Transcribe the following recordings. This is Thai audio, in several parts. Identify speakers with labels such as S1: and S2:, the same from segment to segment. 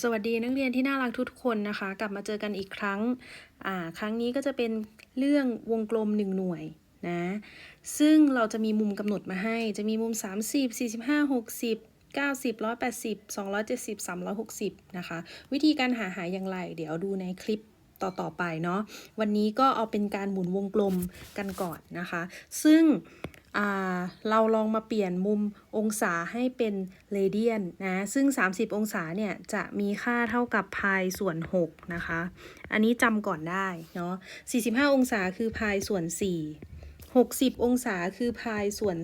S1: สวัสดีนักเรียนที่น่ารักทุกๆคนนะคะ กลับมาเจอกันอีกครั้ง ครั้งนี้ก็จะเป็นเรื่องวงกลม 1 หน่วยนะซึ่งเราจะมีมุมกำหนดมาให้จะมีมุม 30 45 60 90 180 270 360นะคะวิธีการหาหาอย่างไรเดี๋ยวดูในคลิปต่อๆไปเนาะวันนี้ก็เอาเป็นการหมุนวงกลมกันก่อนนะคะ ซึ่ง เราลองมาเปลี่ยนมุมองศาให้เป็นเรเดียนนะ ซึ่ง 30 องศาเนี่ยจะมีค่าเท่ากับพายส่วน6นะคะ อันนี้จำก่อนได้เนาะ 45 องศาคือพายส่วน 4 60 องศาคือพายส่วน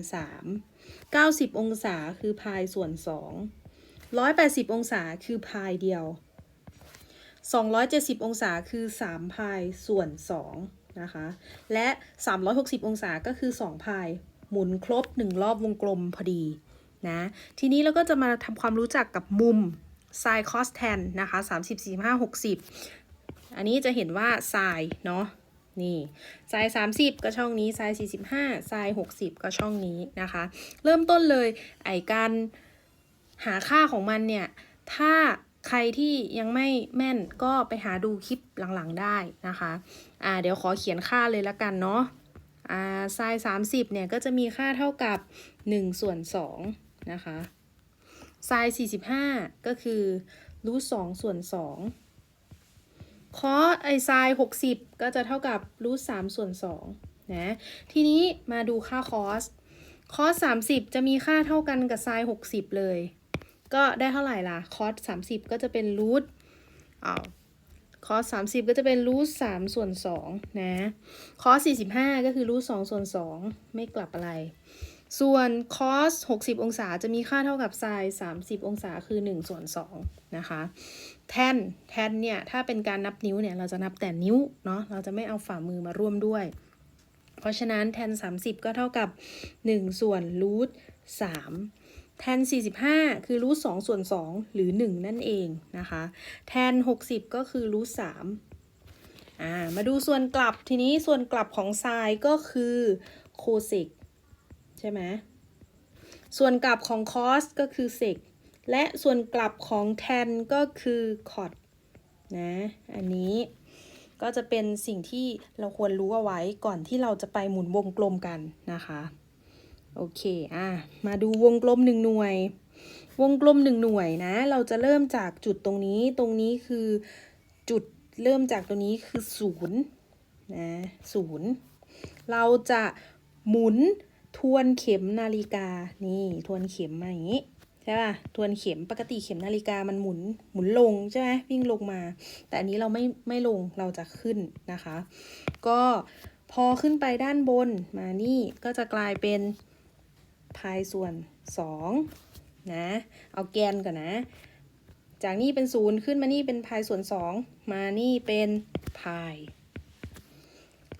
S1: 3 90 องศาคือพายส่วน 2 180 องศาคือพายเดียว 270 องศาคือ3พายส่วน2นะคะ และ 360 องศาก็คือ 2 พาย หมุนครบ 1 รอบวงกลมพอดีนะทีนี้เราก็จะมาทำความรู้จักกับมุม sin cos tan นะคะ30 45 60 อันนี้จะเห็นว่า sin เนาะนี่ sin 30 ก็ช่องนี้ sin 45 sin 60 ก็ช่องนี้นะคะ เริ่มต้นเลยไอการหาค่าของมันเนี่ย ถ้าใครที่ยังไม่แม่นก็ไปหาดูคลิปหลังๆได้นะคะ อ่าเดี๋ยวขอเขียนค่าเลยละกันเนาะ อ่า sin 30เนี่ยก็จะมีค่าเท่ากับ1ส่วน2นะคะ sin 45ก็คือรูท2ส่วน2 cos ไอ sin 60ก็จะเท่ากับรูท3ส่วน2นะทีนี้มาดูค่า cos cos 30จะมีค่าเท่ากันกับ sin 60เลย ก็ได้เท่าไหร่ล่ะ cos 30ก็จะเป็นรูทอ้าว cos 30ก็จะเป็นรูท3ส่วน2นะ cos 45ก็คือรูท2ส่วน2ไม่กลับอะไร ส่วน cos 60องศาจะมีค่าเท่ากับ sin 30องศาคือ1ส่วน2นะคะ tan tan เนี่ย ถ้าเป็นการนับนิ้วเนี่ย เราจะนับแต่นิ้วเนาะ เราจะไม่เอาฝ่ามือมาร่วมด้วย เพราะฉะนั้น tan 30ก็เท่ากับ1ส่วนรูท 3 tan 45 คือรูท2ส่วน 2 หรือ 1 นั่นเองนะคะ tan 60 ก็คือรูท3อ่า มาดูส่วนกลับ ทีนี้ส่วนกลับของ sin ก็คือโคเซกใช่ไหม ส่วนกลับของ cos ก็คือ sec และส่วนกลับของ tan ก็คือ cot นะ อันนี้ก็จะเป็นสิ่งที่เราควรรู้เอาไว้ก่อนที่เราจะไปหมุนวงกลมกันนะคะ โอเค อะ มาดูวงกลมหนึ่งหน่วย วงกลมหนึ่งหน่วยนะ เราจะเริ่มจากจุดตรงนี้ ตรงนี้คือจุดเริ่มจากตรงนี้คือศูนย์นะศูนย์เราจะหมุนทวนเข็มนาฬิกา นี่ทวนเข็มมาอย่างนี้ใช่ป่ะ ทวนเข็มปกติเข็มนาฬิกามันหมุนหมุนลงใช่ไหมวิ่งลงมา แต่อันนี้เราไม่ไม่ลงเราจะขึ้นนะคะ ก็พอขึ้นไปด้านบนมานี่ก็จะกลายเป็น พายส่วน 2 นะ เอาแกนก่อนนะ จากนี่เป็นศูนย์ขึ้นมานี่เป็นพายส่วน 2 มานี่เป็นพาย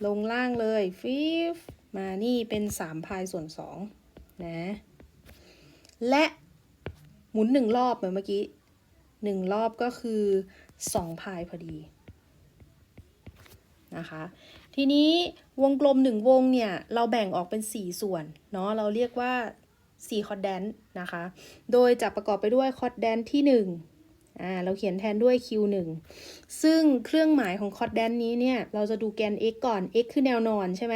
S1: ลงล่างเลยฟิฟมานี่เป็น3พายส่วน 2 นะ และหมุนหนึ่งรอบเหมือนเมื่อกี้หนึ่งรอบก็คือ 2 พายพอดีนะคะ ทีนี้วงกลมหนึ่งวงเนี่ย เราแบ่งออกเป็น 4 ส่วนเนาะเราเรียกว่า4คอร์ดแดนนะคะ โดยจะประกอบไปด้วยคอร์ดแดนที่1อ่าเราเขียนแทนด้วย Q1 ซึ่งเครื่องหมายของคอร์ดแดนนี้เนี่ย เราจะดูแกน x ก่อน x คือแนวนอนใช่ไหม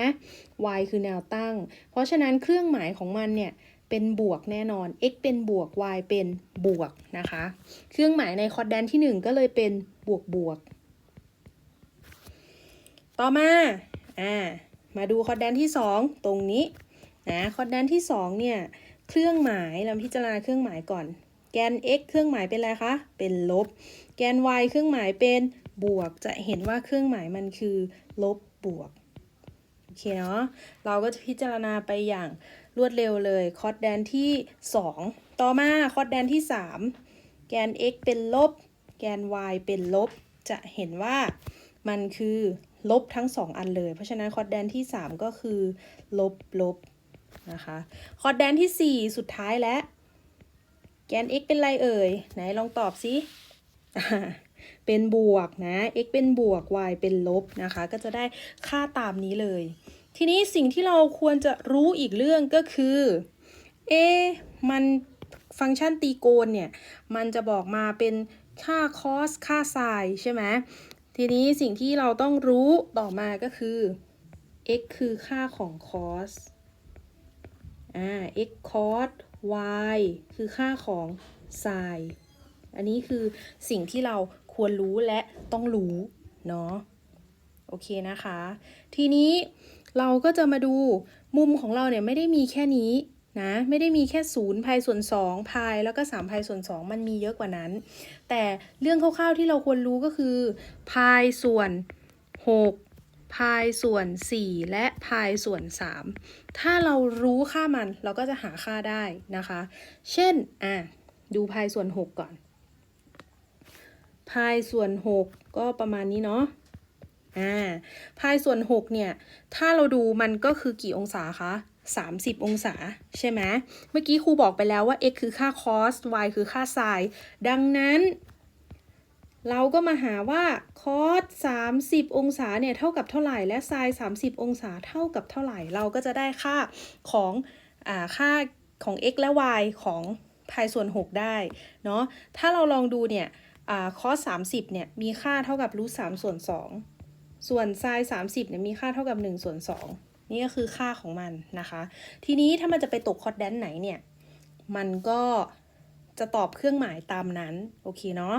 S1: y คือแนวตั้ง เพราะฉะนั้นเครื่องหมายของมันเนี่ยเป็นบวกแน่นอน x เป็นบวก y เป็นบวกนะคะ เครื่องหมายในคอร์ดแดนที่ 1 ก็เลยเป็นบวกบวก ต่อมาอ่ามาดูคอร์ดแดนที่ 2 ตรงนี้นะคอร์ดแดนที่2เนี่ยเครื่องหมายเราพิจารณาเครื่องหมายก่อน แกน x เครื่องหมายเป็นอะไรคะเป็นลบ แกน y เครื่องหมายเป็นบวก จะเห็นว่าเครื่องหมายมันคือลบบวกโอเคเนาะเราก็จะพิจารณาไปอย่างรวดเร็วเลยคอร์ดแดนที่ 2 ต่อมาคอร์ดแดนที่ 3 แกน x เป็นลบ แกน y เป็นลบ จะเห็นว่ามันคือ ลบทั้ง 2 อันเลย เพราะฉะนั้นคอร์ดแดนที่ 3 ก็คือ ลบลบนะคะคอร์ดแดนที่ 4 สุดท้ายแล้วแกน x เป็นไรเอ่ย ไหนลองตอบสิเป็นบวกนะ x เป็นบวก y เป็นลบนะคะ ก็จะได้ค่าตามนี้เลย ทีนี้สิ่งที่เราควรจะรู้อีกเรื่องก็คือ เอ มันฟังก์ชันตีโกนเนี่ย มันจะบอกมาเป็นค่า cos ค่า sin ใช่ไหม ทีนี้สิ่งที่เราต้องรู้ต่อมาก็คือ x คือค่าของ cos อ่า x cos y คือค่าของ sin อันนี้คือสิ่งที่เราควรรู้และต้องรู้ เนาะ โอเคนะคะ ทีนี้เราก็จะมาดูมุมของเราเนี่ยไม่ได้มีแค่นี้ นะไม่ได้มีแค่0พายส่วน2พายแล้วก็3พายส่วน 2 มันมีเยอะกว่านั้น แต่เรื่องคร่าวๆที่เราควรรู้ก็คือพายส่วน 6พายส่วน 4 และพายส่วน 3 ถ้าเรารู้ค่ามันเราก็จะหาค่าได้นะคะ เช่นอะดูพายส่วน 6 ก่อนพายส่วน 6 ก็ประมาณนี้เนาะอ่าพายส่วน 6 เนี่ย ถ้าเราดูมันก็คือกี่องศาคะ 30 องศา ใช่ไหมเมื่อกี้ครูบอกไปแล้วว่า x คือค่า cos y คือค่า sin ดังนั้น เราก็มาหาว่า cos 30 องศาเนี่ยเท่ากับเท่าไหร่ และ sin 30 องศาเท่ากับเท่าไหร่ เราก็จะได้ค่าของอ่าค่าของ x และ y ของพายส่วน 6 ได้เนาะ ถ้าเราลองดูเนี่ยคอ่า cos 30เนี่ยมีค่าเท่ากับรูท3ส่วน2ส่วน sin 30เนี่ยมีค่าเท่ากับ1ส่วน2 นี่ก็คือค่าของมันนะคะ ทีนี้ถ้ามันจะไปตกคอร์ดแดนไหนเนี่ย มันก็จะตอบเครื่องหมายตามนั้น โอเคเนาะ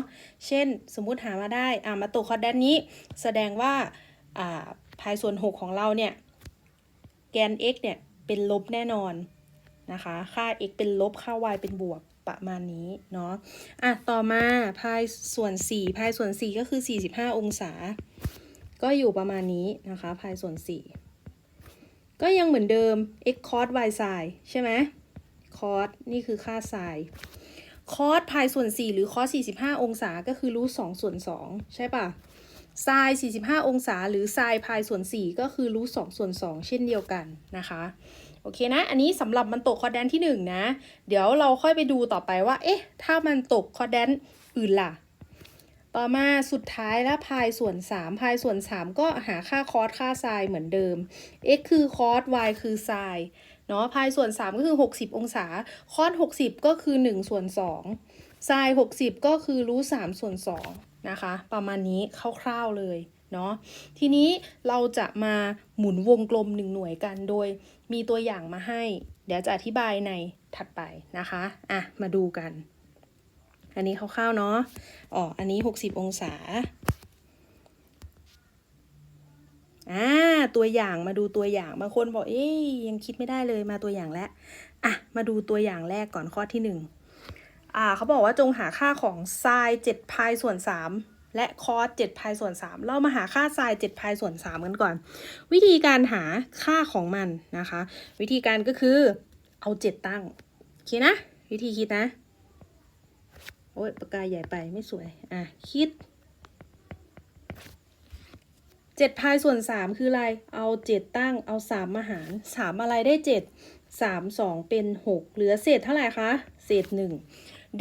S1: เช่นสมมุติหามาได้ อ่ามาตกคอร์ดแดนนี้ แสดงว่า อ่าพายส่วน 6 ของเราเนี่ย แกน x เนี่ย เป็นลบแน่นอนนะคะ ค่า x เป็นลบ ค่า y เป็นบวกประมาณนี้เนาะ อะ ต่อมาพายส่วน 4 พายส่วน 4 ก็คือ 45 องศา ก็อยู่ประมาณนี้นะคะ พายส่วน 4 ก็ยังเหมือนเดิม x cos y sin ใช่ไหม cos นี่คือค่า sin cos พายส่วน 4 หรือ cos 45 องศาก็คือรูท2ส่วน 2 ใช่ปะ sin 45 องศาหรือ sin พายส่วน 4 ก็คือรูท2ส่วน 2 เช่นเดียวกันนะคะโอเคนะ อันนี้สำหรับมันตกคอร์ดแดนที่ 1 นะ เดี๋ยวเราค่อยไปดูต่อไปว่า เอ๊ะ ถ้ามันตกคอร์ดแดนอื่นล่ะ ต่อมาสุดท้ายแล้วพายส่วน 3 พายส่วน 3 ก็หาค่าคอสค่าไซน์เหมือนเดิม x คือคอส y คือไซน์เนาะพายส่วน 3 ก็คือ 60 องศา คอส 60 ก็คือ 1 ส่วน2ไซน์60 ก็คือรูท3ส่วน2นะคะ ประมาณนี้คร่าวๆเลยเนาะทีนี้เราจะมาหมุนวงกลม1หน่วยกันโดยมีตัวอย่างมาให้ เดี๋ยวจะอธิบายในถัดไปนะคะ อะ มาดูกัน อันนี้คร่าวๆเนาะอ๋ออันนี้ 60 องศาอ่าตัวอย่างมาดูตัวอย่างบางคนบอกเอ๊ยยังคิดไม่ได้เลยมาตัวอย่างแล้วอะมาดูตัวอย่างแรกก่อนข้อที่หนึ่งอ่าเขาบอกว่าจงหาค่าของ sin 7พายส่วน 3 และ cos 7พายส่วน 3 เรามาหาค่า sin 7พายส่วน 3 กันก่อน วิธีการหาค่าของมันนะคะ วิธีการก็คือเอา 7 ตั้งโอเคนะ วิธีคิดนะ โอ้ยปากกาใหญ่ไปไม่สวย อะ คิดเจ็ดพายส่วนสามคืออะไร เอาเจ็ดตั้งเอาสามมาหารสามอะไรได้เจ็ดสามสองเป็นหกเหลือเศษเท่าไหร่คะ เศษหนึ่ง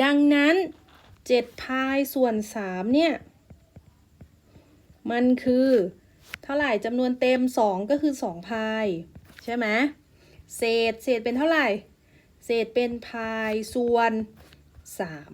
S1: ดังนั้นเจ็ดพายส่วนสามเนี่ย มันคือเท่าไหร่จำนวนเต็มสองก็คือสองพาย ใช่ไหมเศษเศษเป็นเท่าไหร่ เศษเป็นพายส่วนสาม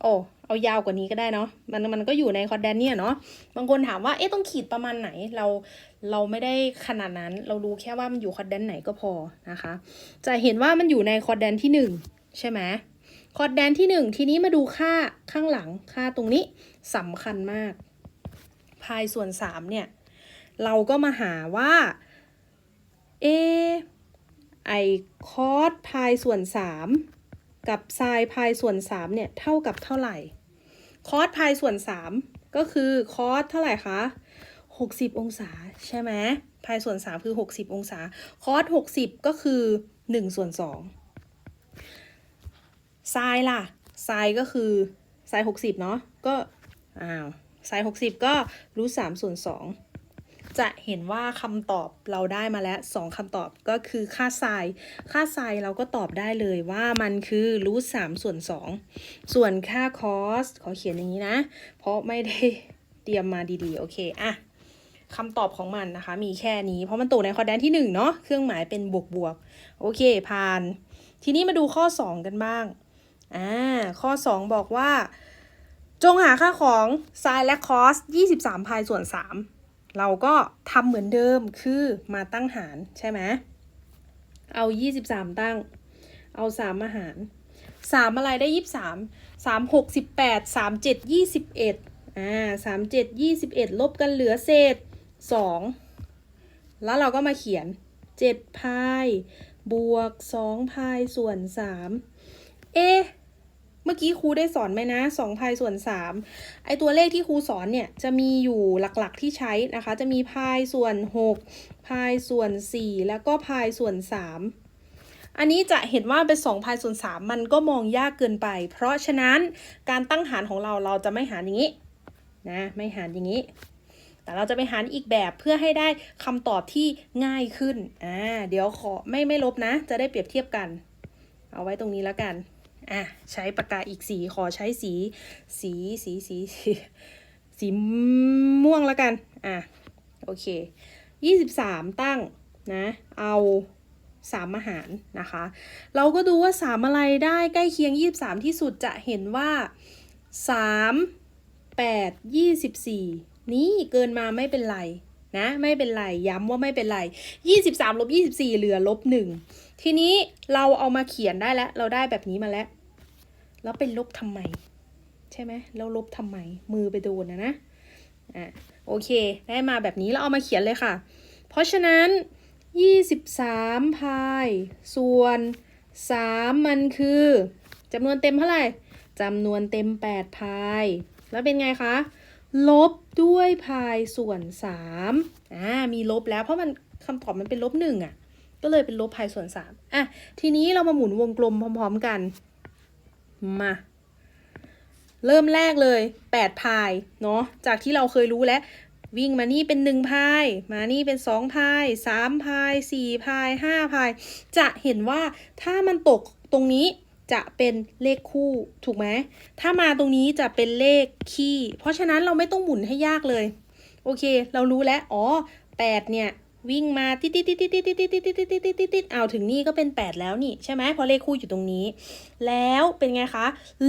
S1: โอ้เอายาวกว่านี้ก็ได้เนาะมันมันก็อยู่ในคอร์ดแดนเนี่ยเนาะบางคนถามว่าเอ๊ะต้องขีดประมาณไหนเราเราไม่ได้ขนาดนั้น เรารู้แค่ว่ามันอยู่คอร์ดแดนไหนก็พอนะคะ จะเห็นว่ามันอยู่ในคอร์ดแดนที่หนึ่งใช่ไหมคอร์ดแดนที่หนึ่งทีนี้มาดูค่าข้างหลังค่าตรงนี้สำคัญมาก พายส่วนสามเนี่ยเราก็มาหาว่าเอไอคอร์ดพายส่วนสาม กับไซน์พายส่วน3เนี่ยเท่ากับเท่าไหร่ คอสพายส่วน 3 ก็คือคอสเท่าไหร่คะ 60 องศาใช่ไหมพายส่วน 3 คือ 60 องศา คอส 60 ก็คือ 1 ส่วน2ไซน์ล่ะไซน์ก็คือไซน์60 เนาะก็อ้าวไซน์หกสิบก็รูทสามส่วนสอง จะเห็นว่าคำตอบเราได้มาแล้วสองคำตอบก็คือค่าไซน์ค่าไซน์เราก็ตอบได้เลยว่ามันคือรูทสามส่วนสองส่วนค่าคอสขอเขียนอย่างนี้นะ เพราะไม่ได้เตรียมมาดีๆ โอเคอะคำตอบของมันนะคะ มีแค่นี้เพราะมันตกในคอร์ดนที่หนึ่งเนาะเครื่องหมายเป็นบวกบวกโอเคผ่าน ทีนี้มาดูข้อ 2 กันบ้างอ่าข้อ 2 บอกว่า จงหาค่าของ sin และ cos 23พายส่วน 3 เราก็ทำเหมือนเดิมคือมาตั้งหารใช่ไหมเอา 23 ตั้ง เอา 3 มาหาร 3 อะไรได้ 23 3 68 3 7 21อ่า3 7 21 ลบกันเหลือเศษ 2 แล้วเราก็มาเขียน 7 พาย บวก 2 พาย ส่วน 3 เอ๊ะ เมื่อกี้ครูได้สอนไหมนะ2พายส่วน3ไอตัวเลขที่ครูสอนเนี่ยจะมีอยู่หลักๆที่ใช้นะคะ จะมีพายส่วน6พายส่วน 4 แล้วก็พายส่วน 3 อันนี้จะเห็นว่าเป็น2พายส่วน 3 มันก็มองยากเกินไป เพราะฉะนั้นการตั้งหารของเราเราจะไม่หารอย่างนี้นะไม่หารอย่างนี้ แต่เราจะไปหารอีกแบบเพื่อให้ได้คำตอบที่ง่ายขึ้นอ่าเดี๋ยวขอไม่ไม่ลบนะ จะได้เปรียบเทียบกัน เอาไว้ตรงนี้แล้วกัน อะใช้ปากกาอีกสีขอใช้สี สีสีสีสีสีม่วงแล้วกัน อะ โอเคยี่สิบสามตั้งนะ เอาสามอาหารนะคะ เราก็ดูว่าสามอะไรได้ใกล้เคียงยี่สามที่สุดจะเห็นว่าสามแปดยี่สิบสี่นี่เกินมาไม่เป็นไรนะไม่เป็นไรย้ำว่าไม่เป็นไรยี่สิบสามลบยี่สิบสี่เหลือลบหนึ่งทีนี้เราเอามาเขียนได้แล้ว เราได้แบบนี้มาแล้ว แล้วไปลบทำไม ใช่ไหมแล้วลบทำไม มือไปโดนนะนะอะโอเค ได้มาแบบนี้แล้วเอามาเขียนเลยค่ะ เพราะฉะนั้น 23 พาย ส่วน 3 มันคือจำนวนเต็มเท่าไหร่จำนวนเต็ม 8 พาย แล้วเป็นไงคะ ลบด้วยพายส่วน 3อ่ามีลบแล้วเพราะมันคำตอบมันเป็นลบหนึ่งอะ ก็เลยเป็นลบพายส่วน 3อะทีนี้เรามาหมุนวงกลมพร้อม ๆ กัน มา เริ่มแรกเลย8พายเนาะจากที่เราเคยรู้แล้ววิ่งมานี่เป็น1พาย มานี่เป็น2พาย3พาย4พาย5พาย จะเห็นว่าถ้ามันตกตรงนี้จะเป็นเลขคู่ถูกไหม ถ้ามาตรงนี้จะเป็นเลขคี่ เพราะฉะนั้นเราไม่ต้องหมุนให้ยากเลย โอเค เรารู้แล้ว อ๋อ8เนี่ย วิ่งมาติดติดติดติดติดติดติดติดติดติดติดติดติดเอาถึงนี่ก็เป็น 8 แล้วนี่ใช่ไหมเพราะเลขคู่อยู่ตรงนี้ แล้วเป็นไงคะ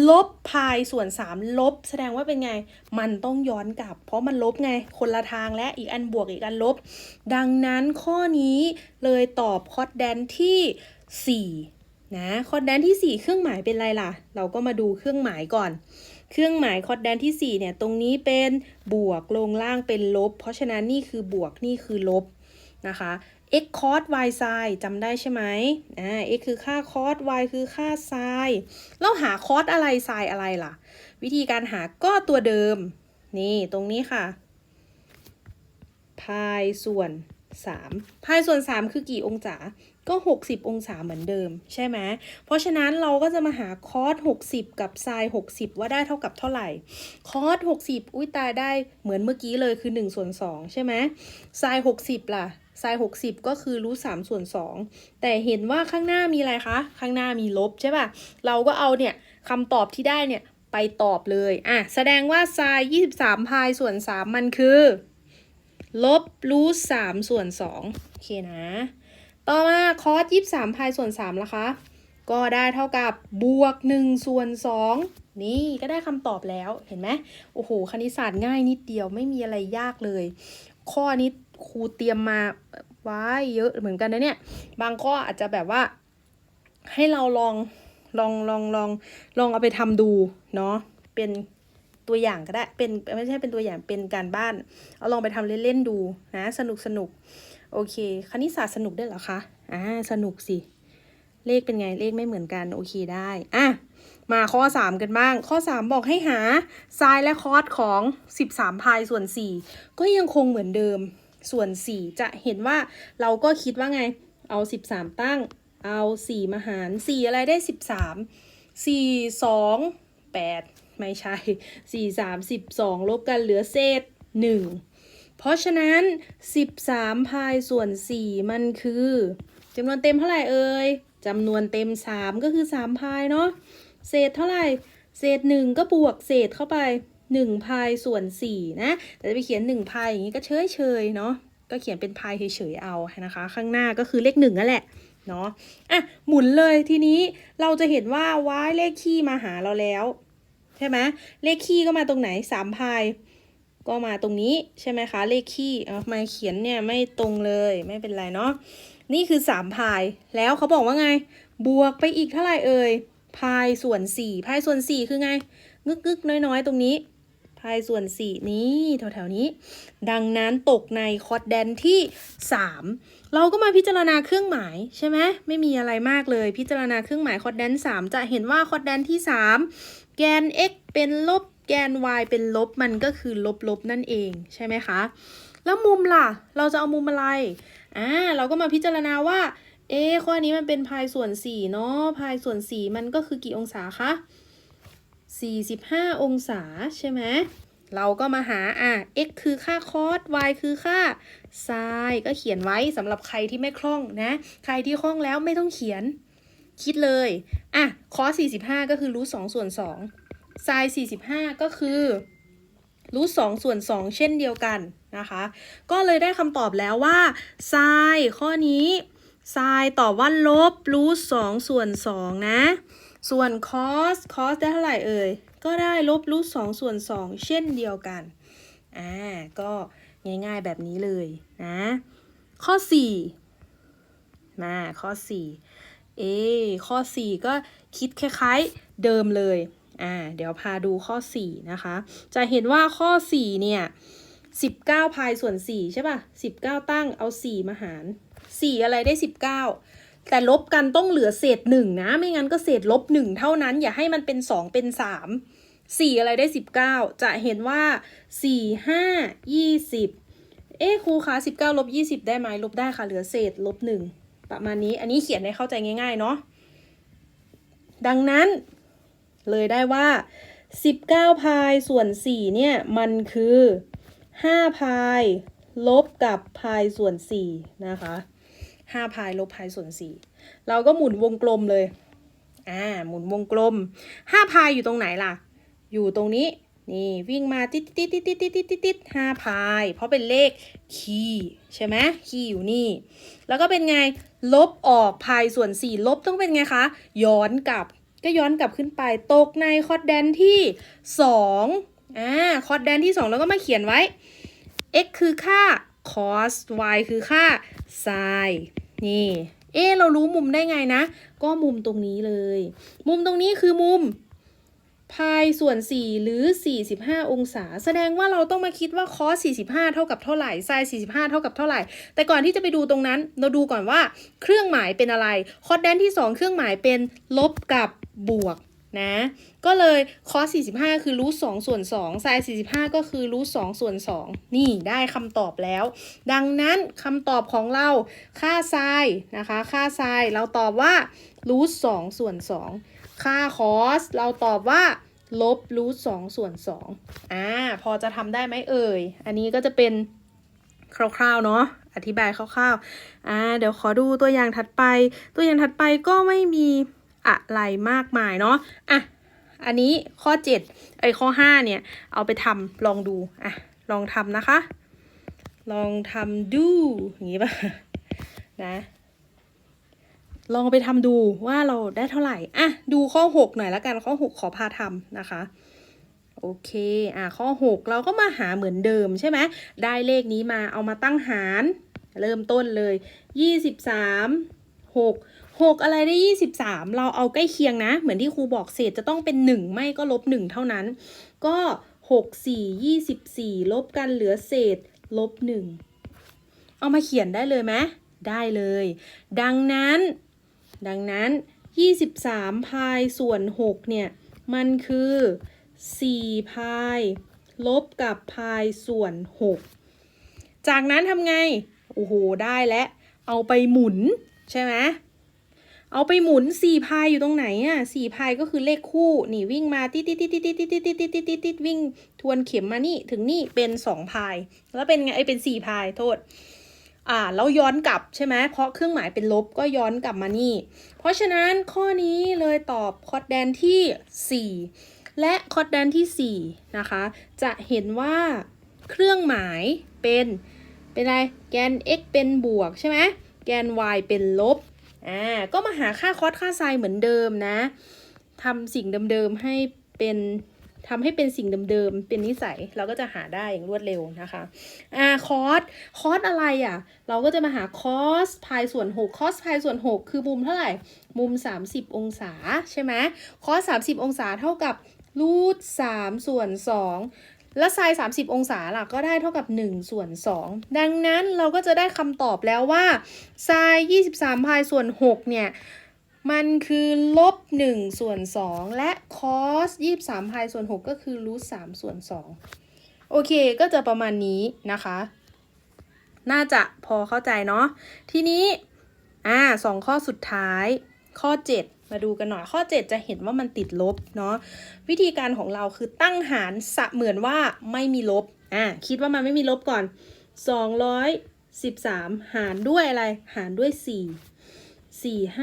S1: ลบพายส่วน 3 ลบ แสดงว่าเป็นไง มันต้องย้อนกลับ เพราะมันลบไงคนละทางและอีกอันบวกอีกอันลบ ดังนั้นข้อนี้เลยตอบคอดแดนที่ 4 นะคอดแดนที่ 4 เครื่องหมายเป็นไรล่ะ เราก็มาดูเครื่องหมายก่อนเครื่องหมายคอดแดนที่ 4 เนี่ย ตรงนี้เป็นบวกลงล่างเป็นลบ เพราะฉะนั้นนี่คือบวกนี่คือลบ นะคะ x cos y sin จำได้ใช่ไหมอ่า x คือค่า cos y คือค่า sin เราหา cos อะไร sin อะไรล่ะ วิธีการหาก็ตัวเดิม นี่ตรงนี้ค่ะ พายส่วน3พายส่วน 3 คือกี่องศา ก็ 60 องศาเหมือนเดิมใช่ไหมเพราะฉะนั้นเราก็จะมาหาคอส60 กับไซน์60 ว่าได้เท่ากับเท่าไหร่ คอส60 อุ้ยตายได้เหมือนเมื่อกี้เลยคือ1ส่วน2ใช่ไหมไซน์60 ล่ะไซน์60 ก็คือรูท3ส่วน 2 แต่เห็นว่าข้างหน้ามีอะไรคะ ข้างหน้ามีลบใช่ป่ะ เราก็เอาเนี่ยคำตอบที่ได้เนี่ยไปตอบเลย อะ แสดงว่าไซน์23 พายส่วน 3 มันคือ ลบรูทสามส่วนสองโอเคนะ ต่อมาคอสยี่สามพายส่วนสามละคะ ก็ได้เท่ากับบวกหนึ่งส่วนสองนี่ก็ได้คำตอบแล้วเห็นไหมโอ้โห คณิตศาสตร์ง่ายนิดเดียวไม่มีอะไรยากเลย ข้อนี้ครูเตรียมมาไว้เยอะเหมือนกันนะเนี่ย บางข้ออาจจะแบบว่า ให้เราลองลองลองลองลองเอาไปทำดูเนาะเป็นตัวอย่างก็ได้เป็นไม่ใช่เป็นตัวอย่างเป็นการบ้าน เอาลองไปทำเล่นๆดูนะ สนุกสนุก โอเค คณิตศาสตร์สนุกได้วยเหรอคะ อ่า สนุกสิ เลขเป็นไง เลขไม่เหมือนกัน โอเคได้ อะ มาข้อ 3 กันบ้าง ข้อ 3 บอกให้หาไซน์และคอสของ 13พายส่วน 4 ก็ยังคงเหมือนเดิม ส่วน 4 จะเห็นว่าเราก็คิดว่าไง เอา 13 ตั้ง เอา 4 มาหาร 4 อะไรได้ 13 4 2 8 ไม่ใช่ 4 3 12 ลบกันเหลือเศษ 1 เพราะฉะนั้น 13 พายส่วน 4 มันคือจำนวนเต็มเท่าไหร่เอ่ยจำนวนเต็ม 3 ก็คือ 3 พายเนาะเศษเท่าไหร่ เศษ 1 ก็บวกเศษเข้าไป 1 พายส่วน 4 นะ แต่จะไปเขียน 1 พายอย่างนี้ก็เฉยเฉยๆเนาะก็เขียนเป็นพายเฉยๆเอานะคะ ข้างหน้าก็คือเลข1นั่นแหละเนาะอะหมุนเลยทีนี้เราจะเห็นว่าว้ายเลขคี่มาหาเราแล้ว ใช่ไหมเลขคี่ก็มาตรงไหนสามพาย ก็มาตรงนี้ใช่ไหมคะ เลขคี่มาเขียนเนี่ยไม่ตรงเลยไม่เป็นไรเนาะนี่คือสามพายแล้วเขาบอกว่าไง บวกไปอีกเท่าไหร่เอ่ยพายส่วนสี่พายส่วนสี่คือไงงึกงึกน้อยๆ ตรงนี้พายส่วนสี่นี้แถวๆนี้ ดังนั้นตกในคอร์ดแดนที่ 3 เราก็มาพิจารณาเครื่องหมายใช่ไหมไม่มีอะไรมากเลยพิจารณาเครื่องหมายคอร์ดแดน 3 จะเห็นว่าคอร์ดแดนที่ 3 แกน x เป็นลบ แกน y เป็นลบมันก็คือลบลบนั่นเองใช่ไหมคะ แล้วมุมล่ะ เราจะเอามุมอะไร อ่า เราก็มาพิจารณาว่า เอ๊ข้อนี้มันเป็นพายส่วน4เนาะ พายส่วน 4 มันก็คือกี่องศาคะ 45 องศาใช่ไหม เราก็มาหา อะ x คือค่าคอส y คือค่าไซน์ก็เขียนไว้สำหรับใครที่ไม่คล่องนะ ใครที่คล่องแล้วไม่ต้องเขียน คิดเลย อะคอส45 ก็คือรูท2ส่วน 2 ไซน์45 ก็คือรูท2ส่วน 2 เช่นเดียวกันนะคะ ก็เลยได้คำตอบแล้วว่าไซน์ข้อนี้ไซน์ตอบว่าลบรูท2ส่วน 2 นะ ส่วน cos cos ได้เท่าไหร่เอ่ย ก็ได้ลบรูท2ส่วน 2 เช่นเดียวกัน อ่า ก็ง่ายๆแบบนี้เลยนะ ข้อ 4 มาข้อ 4 เอข้อ 4 ก็คิดคล้ายๆเดิมเลย อ่าเดี๋ยวพาดูข้อ 4 นะคะ จะเห็นว่าข้อ 4 เนี่ย 19 พายส่วน 4 ใช่ป่ะ 19 ตั้งเอา 4 มาหาร 4 อะไรได้ 19 แต่ลบกันต้องเหลือเศษ 1 นะ ไม่งั้นก็เศษลบ 1 เท่านั้น อย่าให้มันเป็น 2 เป็น 3 4 อะไรได้ 19 จะเห็นว่า 4 5 20 เอ๊ะครูคะ19 ลบ 20 ได้ไหมลบได้ค่ะ เหลือเศษลบ 1 ประมาณนี้ อันนี้เขียนให้เข้าใจง่าย ๆ เนาะ ดังนั้น เลยได้ว่า 19 พายส่วน 4 เนี่ย มันคือ 5 พายลบกับพายส่วน 4 นะคะ 5 พายลบพายส่วน 4 เราก็หมุนวงกลมเลย อ่า หมุนวงกลม 5 พายอยู่ตรงไหนล่ะ อยู่ตรงนี้ นี่วิ่งมาติดติดติดติดติดติดติดติดห้าพาย เพราะเป็นเลขคีย์ใช่ไหมคีย์อยู่นี่ แล้วก็เป็นไง ลบออกพายส่วน 4 ลบต้องเป็นไงคะ ย้อนกลับ ก็ย้อนกลับขึ้นไป ตกในคอร์ดแดนที่2อ่าคอร์ดแดนที่ 2 แล้วก็มาเขียนไว้ x คือค่า cos y คือค่า sin นี่ เอเรารู้มุมได้ไงนะ ก็มุมตรงนี้เลย มุมตรงนี้คือมุมพายส่วน 4 หรือ 45 องศา แสดงว่าเราต้องมาคิดว่า cos 45 เท่ากับเท่าไหร่ sin 45 เท่ากับเท่าไหร่ แต่ก่อนที่จะไปดูตรงนั้น เราดูก่อนว่าเครื่องหมายเป็นอะไร คอร์ดแดนที่ 2 เครื่องหมายเป็นลบกับ บวกนะ ก็เลย cos 45 คือรูท2ส่วน2 sin 45 ก็คือรูท2ส่วน 2 นี่ได้คำตอบแล้ว ดังนั้นคำตอบของเราค่า sin นะคะ ค่า sin เราตอบว่ารูท2ส่วน 2 ค่า cos เราตอบว่าลบรูท2ส่วน2อ่า พอจะทำได้ไหมเอ่ย อันนี้ก็จะเป็นคร่าวๆเนาะอธิบายคร่าวๆอ่าเดี๋ยวขอดูตัวอย่างถัดไป ตัวอย่างถัดไปก็ไม่มี อะไรมากมายเนาะอะอันนี้ข้อ7ไอ้ข้อ5เนี่ย เอาไปทำลองดูอะลองทำนะคะ ลองทำดูอย่างนี้ป่ะนะลองไปทำดูว่าเราได้เท่าไหร่อะดูข้อ 6 หน่อยละกันข้อ 6 ขอพาทำนะคะโอเค อะ ข้อ 6 เราก็มาหาเหมือนเดิมใช่ไหม ได้เลขนี้มาเอามาตั้งหาร เริ่มต้นเลย 23 6 6 อะไรได้ 23 เราเอาใกล้เคียงนะ เหมือนที่ครูบอกเศษจะต้องเป็น 1 ไม่ก็ลบ 1 เท่านั้น ก็ 6 4 24 ลบกันเหลือเศษลบ 1 เอามาเขียนได้เลยไหมได้เลย ดังนั้น ดังนั้น 23 พายส่วน 6 เนี่ย มันคือ 4 พาย ลบกับพายส่วน 6 จากนั้นทำไง โอ้โห ได้แล้ว เอาไปหมุนใช่ไหม เอาไปหมุนสี่พายอยู่ตรงไหนอะสี่พายก็คือเลขคู่นี่วิ่งมาติดติดติดติดติดติดติดติดติดติดติดวิ่งทวนเข็มมานี่ถึงนี่เป็นสองพาย แล้วเป็นไงไอเป็นสี่พายโทษ อ่าแล้วย้อนกลับใช่ไหมเพราะเครื่องหมายเป็นลบก็ย้อนกลับมานี่ เพราะฉะนั้นข้อนี้เลยตอบคอร์ดแดนที่4และคอร์ดแดนที่4นะคะ จะเห็นว่าเครื่องหมายเป็นเป็นอะไรแกน x เป็นบวกใช่ไหมแกน y เป็นลบ อ่าก็มาหาค่าคอสค่าไซน์เหมือนเดิมนะทำสิ่งเดิมๆให้เป็นทำให้เป็นสิ่งเดิมๆ เป็นนิสัย เราก็จะหาได้อย่างรวดเร็วนะคะ อ่า คอส คอสอะไรอะ เราก็จะมาหาคอสพายส่วน 6 คอสพายส่วน 6 คือมุมเท่าไหร่ มุม 30 องศาใช่ไหมคอส 30 องศาเท่ากับรูท3ส่วน2 แล้วไซน์30 องศาล่ะก็ได้เท่ากับ1ส่วน2ดังนั้นเราก็จะได้คำตอบแล้วว่าไซน์23พายส่วน6เนี่ยมันคือลบ1ส่วน2และคอส23พายส่วน6ก็คือรูท3ส่วน2โอเคก็จะประมาณนี้นะคะ น่าจะพอเข้าใจเนาะทีนี้อ่าสองข้อสุดท้ายข้อ 7 มาดูกันหน่อยข้อ 7 จะเห็นว่ามันติดลบเนาะวิธีการของเราคือตั้งหารสะเหมือนว่าไม่มีลบอ่าคิดว่ามันไม่มีลบก่อน 213 หารด้วยอะไร หารด้วย 4 4 5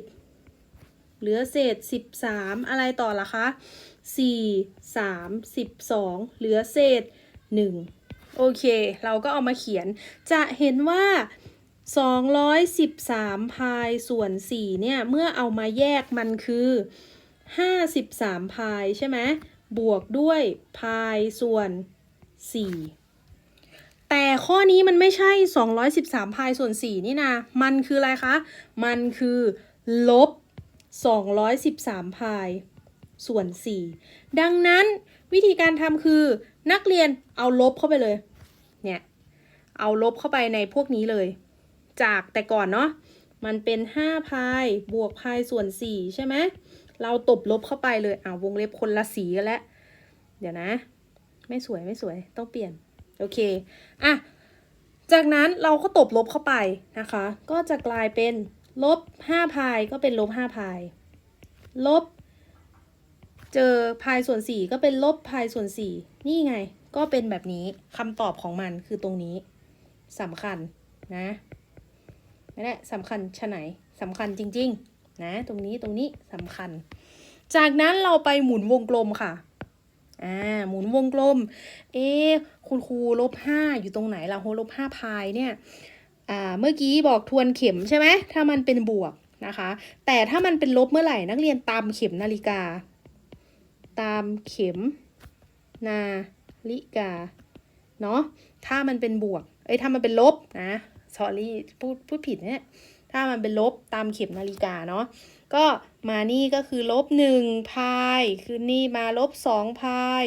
S1: 20 เหลือเศษ 13 อะไรต่อละคะ 4 3 12 เหลือเศษ 1 โอเค เราก็เอามาเขียนจะเห็นว่า 213 พายส่วน 4 เนี่ย เมื่อเอามาแยกมันคือ 53 พายใช่ไหมบวกด้วยพายส่วน 4 แต่ข้อนี้มันไม่ใช่ 213 พายส่วน 4 นี่นะ มันคืออะไรคะ มันคือ ลบ 213 พายส่วน 4 ดังนั้นวิธีการทำคือนักเรียนเอาลบเข้าไปเลย เนี่ย เอาลบเข้าไปในพวกนี้เลย จากแต่ก่อนเนาะมันเป็น5พายบวกพายส่วน4ใช่ไหมเราตบลบเข้าไปเลยอ่าวงเล็บคนละสีกันแล้วเดี๋ยวนะ ไม่สวยไม่สวยต้องเปลี่ยน โอเคอะจากนั้นเราก็ตบลบเข้าไปนะคะ ก็จะกลายเป็นลบ5พายก็เป็นลบ5พายลบ เจอพายส่วน 4 ก็เป็นลบพายส่วน 4 นี่ไง ก็เป็นแบบนี้คำตอบของมันคือตรงนี้สำคัญนะ นั่นแหละสำคัญชะไหนสำคัญจริง ๆ นะ ตรงนี้ตรงนี้สำคัญ จากนั้นเราไปหมุนวงกลมค่ะอ่าหมุนวงกลม เอ๊คุณครูลบห้าอยู่ตรงไหนล่ะโหลบห้าพายเนี่ยอ่าเมื่อกี้บอกทวนเข็มใช่ไหมถ้ามันเป็นบวกนะคะ แต่ถ้ามันเป็นลบเมื่อไหร่นักเรียนตามเข็มนาฬิกา ตามเข็มนาฬิกาเนาะถ้ามันเป็นบวก เอ้ยถ้ามันเป็นลบนะ sorry พูดพูดผิดเนี่ย ถ้ามันเป็นลบตามเข็มนาฬิกาเนาะ ก็มานี่ก็คือลบหนึ่งพาย คือนี่มาลบสองพาย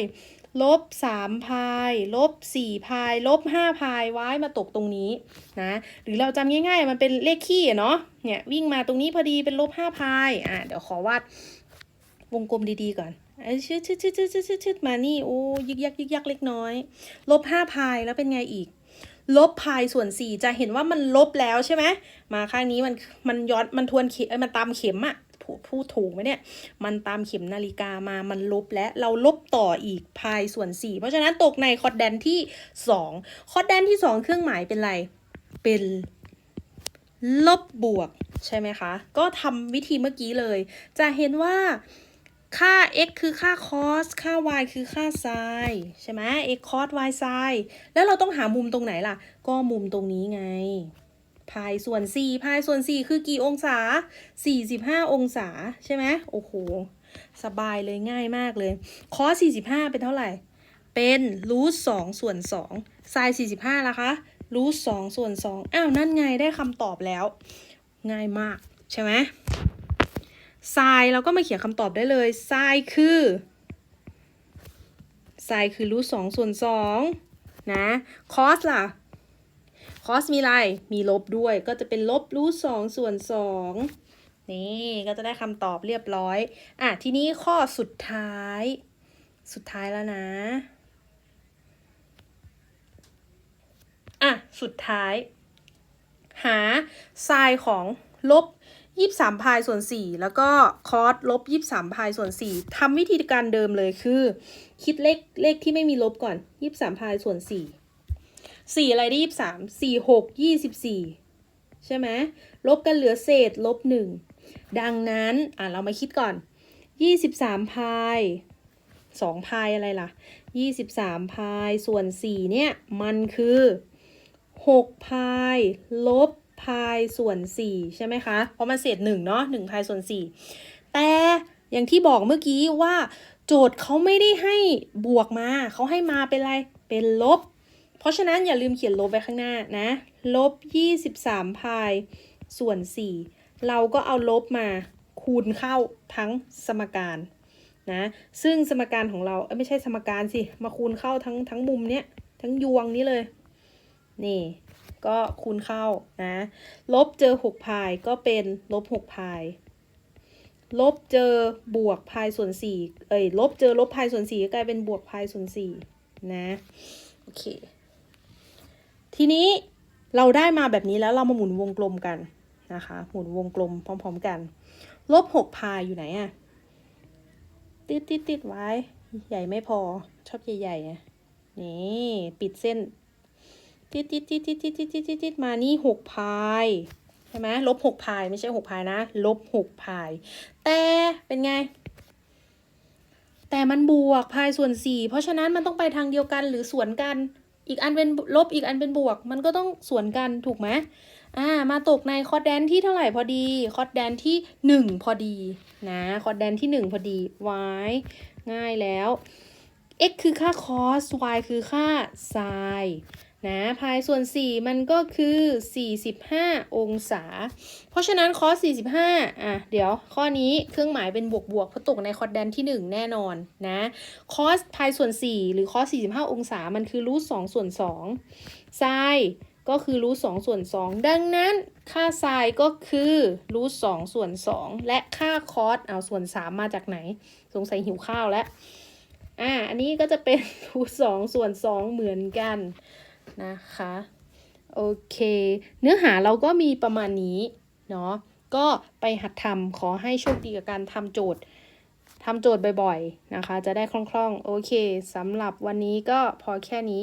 S1: ลบสามพายลบสี่พายลบห้าพายไว้มาตกตรงนี้นะ หรือเราจำง่ายๆ มันเป็นเลขขี้เนาะ เนี่ยวิ่งมาตรงนี้พอดีเป็นลบห้าพาย อะเดี๋ยวขอวาดวงกลมดีๆก่อนเอ้ยชืดชืดชืดชืดชืดชืดชืดมานี่ โอ้ยึกยักยึกยักเล็กน้อย ลบห้าพายแล้วเป็นไงอีก ลบพายส่วนสี่จะเห็นว่ามันลบแล้วใช่ไหมมาข้างนี้มันมันย้อนมันทวนเข็มเอ้ยมันตามเข็มอะพูดถูกไหมเนี่ย มันตามเข็มนาฬิกามามันลบและเราลบต่ออีกพายส่วนสี่เพราะฉะนั้นตกในคอดแดนที่สองคอดแดนที่สองเครื่องหมายเป็นอะไร เป็นลบบวกใช่ไหมคะ ก็ทำวิธีเมื่อกี้เลย จะเห็นว่า ค่า x คือค่า cos ค่า y คือค่า sin ใช่ไหม x cos y sin แล้วเราต้องหามุมตรงไหนล่ะ ก็มุมตรงนี้ไงพายส่วน4พายส่วน 4 คือกี่องศา 45 องศาใช่ไหมโอ้โห สบายเลยง่ายมากเลย cos 45 เป็นเท่าไหร่ เป็นรูท2ส่วน2 sin 45ล่ะคะรูท2ส่วน2อ้าว นั่นไงได้คำตอบแล้ว ง่ายมากใช่ไหม ไซน์เราก็มาเขียนคำตอบได้เลยไซน์คือไซน์คือรูทสองส่วนสองนะคอสล่ะคอสมีอะไร มีลบด้วย ก็จะเป็นลบรูทสองส่วนสองนี่ก็จะได้คำตอบเรียบร้อย อะ ทีนี้ข้อสุดท้าย สุดท้ายแล้วนะ อะ สุดท้าย หาไซน์ของลบ ยี่สามพายส่วนสี่แล้วก็คอสลบยี่สามพายส่วนสี่ทำวิธีการเดิมเลยคือ คิดเลขเลขที่ไม่มีลบก่อนยี่สามพายส่วนสี่สี่อะไรได้ยี่สามสี่หกยี่สิบสี่ใช่ไหมลบกันเหลือเศษลบหนึ่งดังนั้นอะเรามาคิดก่อนยี่สิบสามพายสองพายอะไรล่ะยี่สิบสามพายส่วนสี่เนี่ยมันคือหกพายลบ พายส่วน4ใช่ไหมคะ เพราะมันเศษ1เนาะ1พายส่วน4แต่อย่างที่บอกเมื่อกี้ว่า โจทย์เขาไม่ได้ให้บวกมา เขาให้มาเป็นอะไร เป็นลบ เพราะฉะนั้นอย่าลืมเขียนลบไว้ข้างหน้านะ ลบ23พายส่วน4เราก็เอาลบมาคูณเข้าทั้งสมการนะ ซึ่งสมการของเราเไม่ใช่สมการสิ มาคูณเข้าทั้งทั้งมุมเนี้ยทั้งยวงนี้เลย นี่ ก็คูณเข้านะ ลบเจอหกพายก็เป็นลบหกพายลบเจอบวกพายส่วนสี่เอ้ย ลบเจอลบพายส่วนสี่ก็กลายเป็นบวกพายส่วนสี่นะ โอเค ทีนี้เราได้มาแบบนี้แล้วเรามาหมุนวงกลมกันนะคะ หมุนวงกลมพร้อม ๆ กัน ลบหกพายอยู่ไหนอะติดติดติดไว้ ใหญ่ไม่พอ ชอบใหญ่ๆอะนี่ ปิดเส้น ติดติดติดติดติดติดติดติดติดมานี่หกพายใช่ไหมลบหกพายไม่ใช่หกพายนะลบหกพาย แต่เป็นไง แต่มันบวกพายส่วนสี่เพราะฉะนั้นมันต้องไปทางเดียวกันหรือสวนกัน อีกอันเป็นลบอีกอันเป็นบวก มันก็ต้องสวนกันถูกไหมอ่ามาตกในคอร์ดแดนที่เท่าไหร่พอดี คอร์ดแดนที่หนึ่งพอดีนะคอร์ดแดนที่หนึ่งพอดี y ง่ายแล้ว x คือค่า cos y คือค่า sin นะพายส่วน 4 มันก็คือ 45 องศา เพราะฉะนั้น cos 45อะเดี๋ยวข้อนี้เครื่องหมายเป็นบวกบวกเพราะตกในคอร์ดแดนที่ 1 แน่นอนนะ cos พายส่วน 4 หรือ cos 45 องศามันคือรูท2ส่วน2 sin ก็คือรูท2ส่วน2ดังนั้นค่า sin ก็คือรูท2ส่วน2และค่า cos เอาส่วน3มาจากไหน สงสัยหิวข้าวแล้วอ่าอันนี้ก็จะเป็นรูท2ส่วน2เหมือนกัน นะคะโอเค เนื้อหาเราก็มีประมาณนี้เนาะก็ไปหัดทำขอให้โชคดีกับการทำโจทย์ทำโจทย์บ่อยๆนะคะ จะได้คล่องๆ โอเคสำหรับวันนี้ก็พอแค่นี้